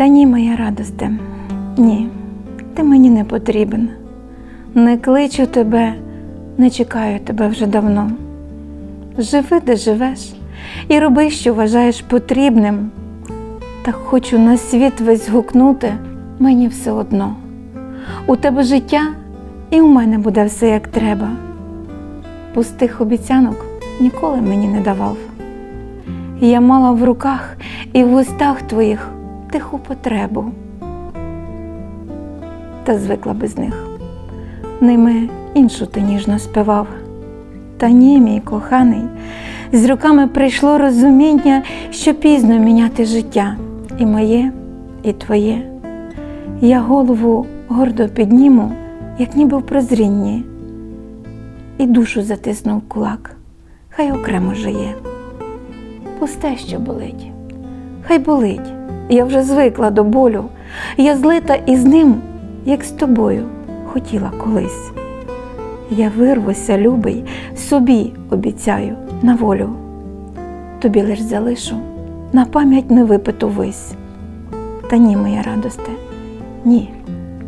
Та ні, моя радосте, ні, ти мені не потрібен. Не кличу тебе, не чекаю тебе вже давно. Живи, де живеш, і роби, що вважаєш потрібним. Та хочу на світ весь гукнути, мені все одно. У тебе життя, і у мене буде все як треба. Пустих обіцянок ніколи мені не давав. Я мала в руках і в устах твоїх тиху потребу, та звикла без них. Ними іншу ти ніжно співав. Та ні, мій коханий, з роками прийшло розуміння, що пізно міняти життя і моє, і твоє. Я голову гордо підніму, як ніби в прозрінні, і душу затиснув кулак, хай окремо жиє. Пусте, що болить, хай болить, я вже звикла до болю, я злита із ним, як з тобою хотіла колись. Я вирвуся, любий, собі обіцяю на волю. Тобі лиш залишу на пам'ять не випиту вись. Та ні, моя радосте, ні,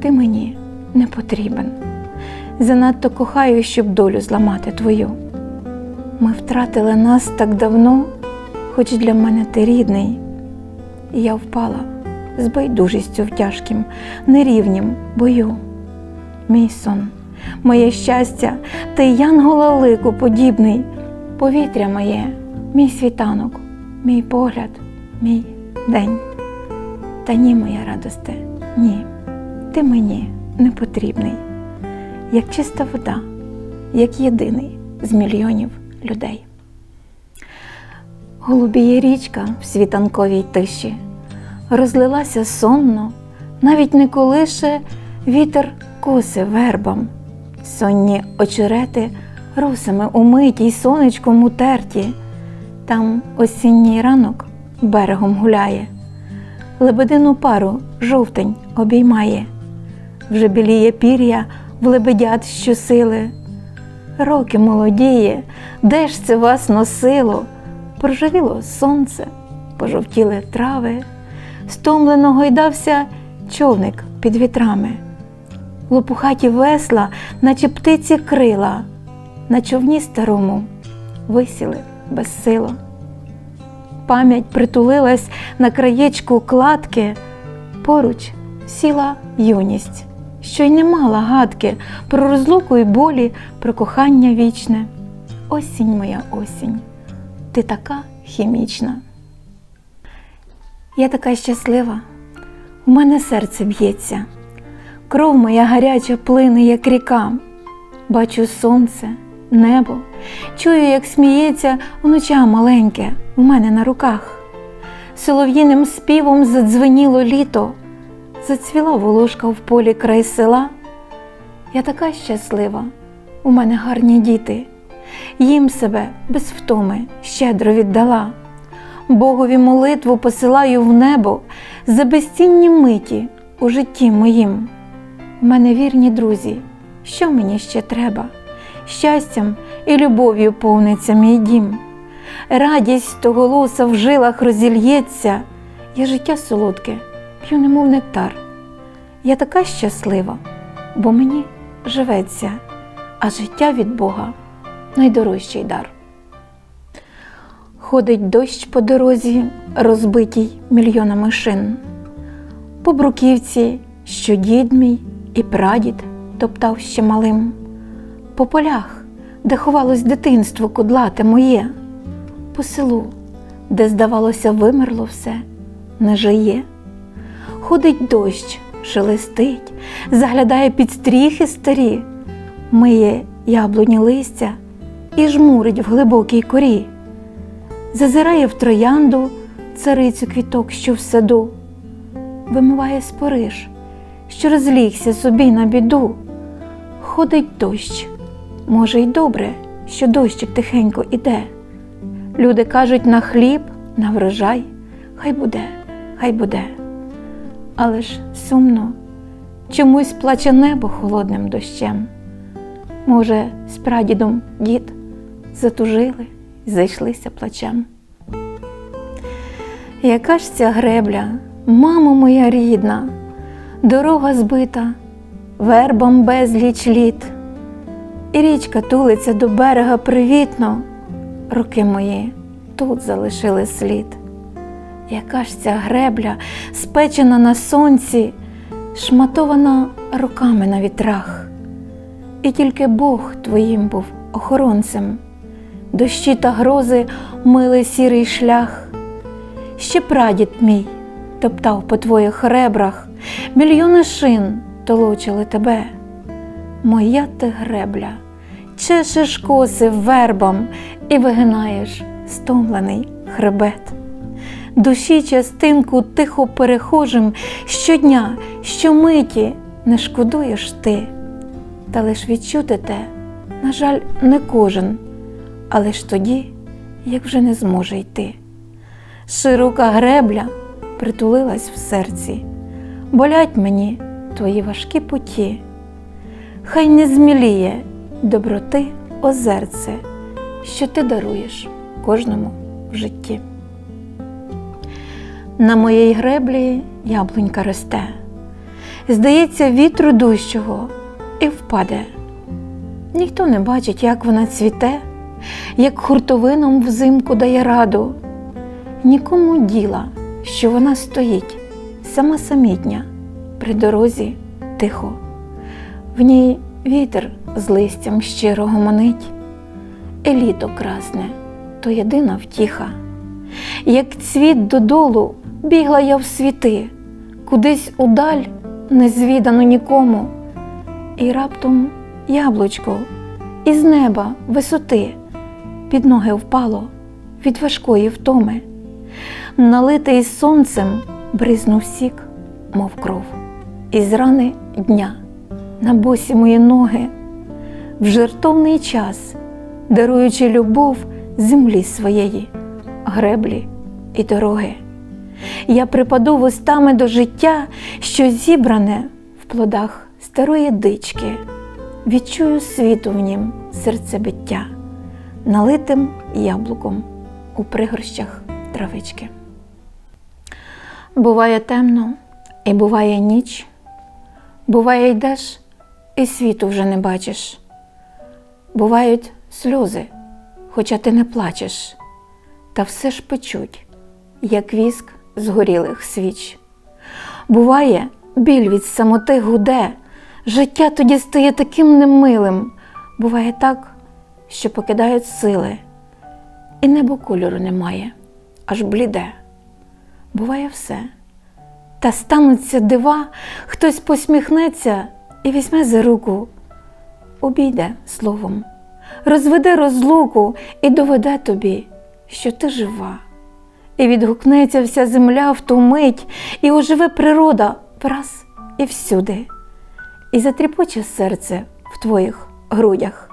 ти мені не потрібен. Занадто кохаю, щоб долю зламати твою. Ми втратили нас так давно, хоч для мене ти рідний. Я впала з байдужістю в тяжкім, нерівнім бою. Мій сон, моє щастя, ти янгола лику подібний, повітря моє, мій світанок, мій погляд, мій день. Та ні, моя радосте, ні, ти мені не потрібний, як чиста вода, як єдиний з мільйонів людей. Голубіє річка в світанковій тиші, розлилася сонно, навіть не колише вітер коси вербам, сонні очерети росами умиті й сонечком утерті, там осінній ранок берегом гуляє, лебедину пару жовтень обіймає, вже біліє пір'я в лебедят щосили. Роки молодіє, де ж це вас носило? Проживіло сонце, пожовтіли трави, стомлено гойдався човник під вітрами. Лопухаті весла, наче птиці крила, на човні старому висіли безсило. Пам'ять притулилась на краєчку кладки, поруч сіла юність, що й не мала гадки про розлуку й болі, про кохання вічне. Осінь моя осінь, ти така хімічна. Я така щаслива, у мене серце б'ється, кров моя гаряча плине, як ріка. Бачу сонце, небо, чую, як сміється вноча маленьке у мене на руках. Солов'їним співом задзвеніло літо, зацвіла волошка в полі край села. Я така щаслива, у мене гарні діти, їм себе без втоми щедро віддала. Богові молитву посилаю в небо за безцінні миті у житті моїм. У мене вірні друзі, що мені ще треба? Щастям і любов'ю повниться мій дім. Радість того голоса в жилах розільється, я життя солодке, п'ю немов нектар. Я така щаслива, бо мені живеться, а життя від Бога найдорожчий дар. Ходить дощ по дорозі, розбитій мільйонами шин. По бруківці, що дід мій і прадід топтав ще малим, по полях, де ховалось дитинство кудлате моє, по селу, де, здавалося, вимерло все, не жиє. Ходить дощ, шелестить, заглядає під стріхи старі, миє яблуні листя і жмурить в глибокій корі зазирає в троянду царицю квіток, що в саду, вимиває спориш, що розлігся собі на біду. Ходить дощ, може, й добре, що дощик тихенько іде. Люди кажуть на хліб, на врожай, хай буде, хай буде. Але ж сумно, чомусь плаче небо холодним дощем. Може, з прадідом дід затужили зайшлися плачем. Яка ж ця гребля мамо моя рідна, дорога збита, вербам безліч літ, і річка тулиться до берега привітно, руки мої тут залишили слід. Яка ж ця гребля, спечена на сонці, шматована руками на вітрах, і тільки Бог твоїм був охоронцем, дощі та грози мили сірий шлях. Ще прадід мій топтав по твоїх ребрах, мільйони шин толочили тебе. Моя ти гребля, чешеш коси вербам і вигинаєш стомлений хребет. Душі частинку тихо перехожим щодня, щомиті не шкодуєш ти, та лиш відчути те, на жаль, не кожен, але ж тоді, як вже не зможе йти. Широка гребля притулилась в серці, болять мені твої важкі путі. Хай не зміліє доброти озерце, що ти даруєш кожному в житті. На моїй греблі яблунька росте, здається, вітру дужчого і впаде. Ніхто не бачить, як вона цвіте, як хуртовином взимку дає раду. Нікому діла, що вона стоїть, сама самітня, при дорозі тихо. В ній вітер з листям щиро гомонить, і літо красне то єдина втіха. Як цвіт додолу бігла я в світи, кудись удаль незвідано нікому, і раптом яблучко із неба висоти під ноги впало від важкої втоми, налитий сонцем бризнув сік, мов кров, із рани дня на босі мої ноги, в жертовний час, даруючи любов землі своєї, греблі і дороги. Я припаду вустами до життя, що зібране в плодах старої дички, відчую світу в нім серцебиття, налитим яблуком у пригорщах травички. Буває темно і буває ніч, буває йдеш і світу вже не бачиш. Бувають сльози, хоча ти не плачеш, та все ж печуть, як віск згорілих свіч. Буває, біль від самоти гуде, життя тоді стає таким немилим. Буває так, що покидають сили, і небо кольору немає, аж бліде. Буває все. Та стануться дива, хтось посміхнеться і візьме за руку, обійде словом, розведе розлуку і доведе тобі, що ти жива. І відгукнеться вся земля в ту мить, і оживе природа враз і всюди, і затріпоче серце в твоїх грудях,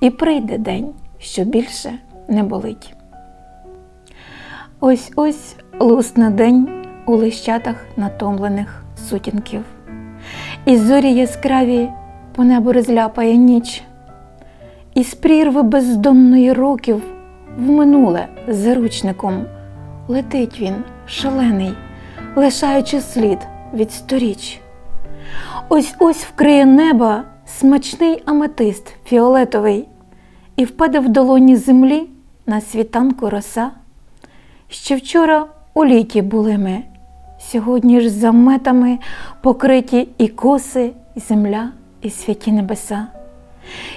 і прийде день, що більше не болить. Ось ось лусне день у лищатах натомлених сутінків, і зорі яскраві по небу розляпає ніч, і з прірви бездонної років в минуле заручником летить він шалений, лишаючи слід від сторіч. Ось ось вкриє неба смачний аметист фіолетовий, і впаде в долоні землі на світанку роса. Ще вчора у літі були ми, сьогодні ж заметами покриті і коси, і земля, і святі небеса.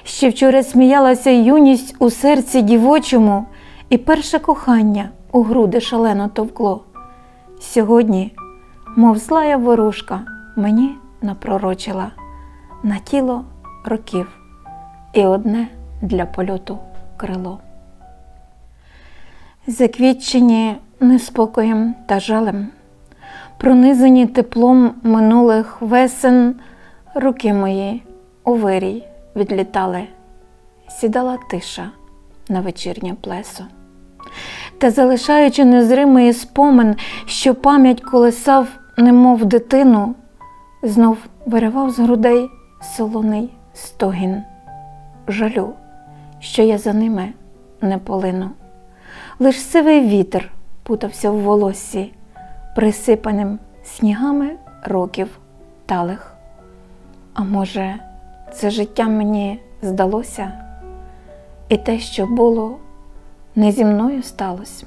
Ще вчора сміялася юність у серці дівочому, і перше кохання у груди шалено товкло. Сьогодні, мов злая ворожка, мені напророчила на тіло років і одне для польоту крило. Заквітчені неспокоєм та жалем, пронизані теплом минулих весен, руки мої у вирій відлітали, сідала тиша на вечірнє плесо. Та залишаючи незримий спомин, що пам'ять колесав, немов дитину, знов виривав з грудей солоний стогін, жалю, що я за ними не полину. Лиш сивий вітер путався в волоссі, присипаним снігами років талих. А може, це життя мені здалося, і те, що було, не зі мною сталося.